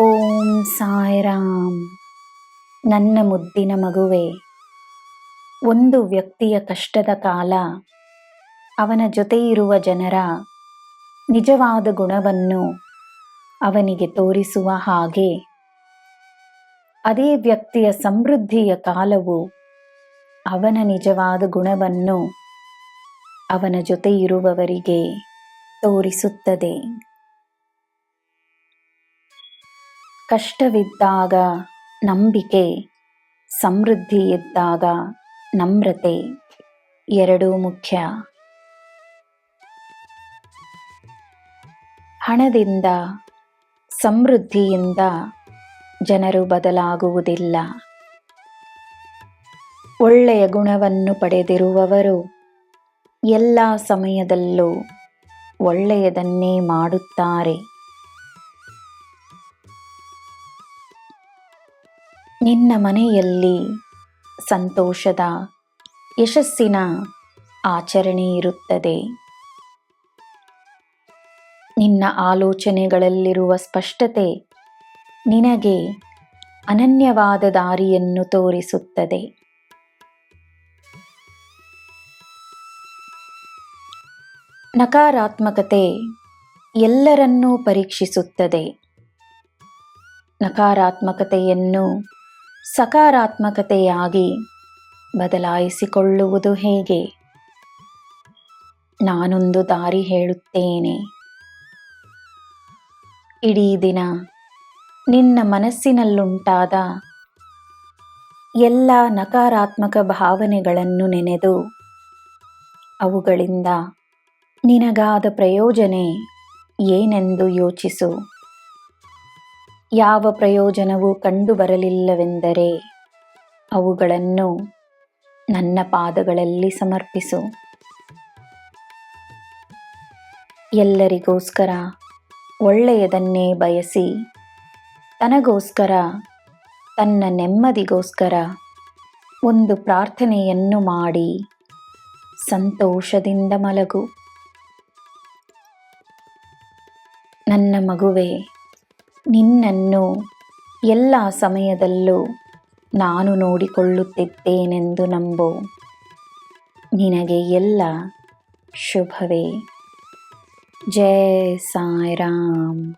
ಓಂ ಸಾಯಿರಾಮ್. ನನ್ನ ಮುದ್ದಿನ ಮಗುವೆ, ಒಂದು ವ್ಯಕ್ತಿಯ ಕಷ್ಟದ ಕಾಲ, ಅವನ ಜೊತೆ ಇರುವ ಜನರ ನಿಜವಾದ ಗುಣವನ್ನು ಅವನಿಗೆ ತೋರಿಸುವ ಹಾಗೆ, ಅದೇ ವ್ಯಕ್ತಿಯ ಸಮೃದ್ಧಿಯ ಕಾಲವು ಅವನ ನಿಜವಾದ ಗುಣವನ್ನು ಅವನ ಜೊತೆ ಇರುವವರಿಗೆ ತೋರಿಸುತ್ತದೆ. ಕಷ್ಟವಿದ್ದಾಗ ನಂಬಿಕೆ, ಸಮೃದ್ಧಿ ಇದ್ದಾಗ ನಮ್ರತೆ. ಎರಡೂ ಮುಖ್ಯ. ಹಣದಿಂದ, ಸಮೃದ್ಧಿಯಿಂದ ಜನರು ಬದಲಾಗುವುದಿಲ್ಲ. ಒಳ್ಳೆಯ ಗುಣವನ್ನು ಪಡೆದಿರುವವರು ಎಲ್ಲ ಸಮಯದಲ್ಲೂ ಒಳ್ಳೆಯದನ್ನೇ ಮಾಡುತ್ತಾರೆ. ನಿನ್ನ ಮನೆಯಲ್ಲಿ ಸಂತೋಷದ ಯಶಸ್ಸಿನ ಆಚರಣೆ ಇರುತ್ತದೆ. ನಿನ್ನ ಆಲೋಚನೆಗಳಲ್ಲಿರುವ ಸ್ಪಷ್ಟತೆ ನಿನಗೆ ಅನನ್ಯವಾದ ದಾರಿಯನ್ನು ತೋರಿಸುತ್ತದೆ. ನಕಾರಾತ್ಮಕತೆ ಎಲ್ಲರನ್ನೂ ಪರೀಕ್ಷಿಸುತ್ತದೆ. ನಕಾರಾತ್ಮಕತೆಯನ್ನು ಸಕಾರಾತ್ಮಕತೆಯಾಗಿ ಬದಲಾಯಿಸಿಕೊಳ್ಳುವುದು ಹೇಗೆ? ನಾನೊಂದು ದಾರಿ ಹೇಳುತ್ತೇನೆ. ಇಡೀ ದಿನ ನಿನ್ನ ಮನಸ್ಸಿನಲ್ಲುಂಟಾದ ಎಲ್ಲ ನಕಾರಾತ್ಮಕ ಭಾವನೆಗಳನ್ನು ನೆನೆದು ಅವುಗಳಿಂದ ನಿನಗಾದ ಪ್ರಯೋಜನೆ ಏನೆಂದು ಯೋಚಿಸು. ಯಾವ ಪ್ರಯೋಜನವೂ ಕಂಡುಬರಲಿಲ್ಲವೆಂದರೆ ಅವುಗಳನ್ನು ನನ್ನ ಪಾದಗಳಲ್ಲಿ ಸಮರ್ಪಿಸು. ಎಲ್ಲರಿಗೋಸ್ಕರ ಒಳ್ಳೆಯದನ್ನೇ ಬಯಸಿ, ತನಗೋಸ್ಕರ, ತನ್ನ ನೆಮ್ಮದಿಗೋಸ್ಕರ ಒಂದು ಪ್ರಾರ್ಥನೆಯನ್ನು ಮಾಡಿ ಸಂತೋಷದಿಂದ ಮಲಗು. ನನ್ನ ಮಗುವೆ ನಿನ್ನನ್ನು ಎಲ್ಲ ಸಮಯದಲ್ಲೂ ನಾನು ನೋಡಿಕೊಳ್ಳುತ್ತಿದ್ದೇನೆಂದು ನಂಬು. ನಿನಗೆ ಎಲ್ಲ ಶುಭವೇ. ಜಯ ಸಾಯಿರಾಮ್.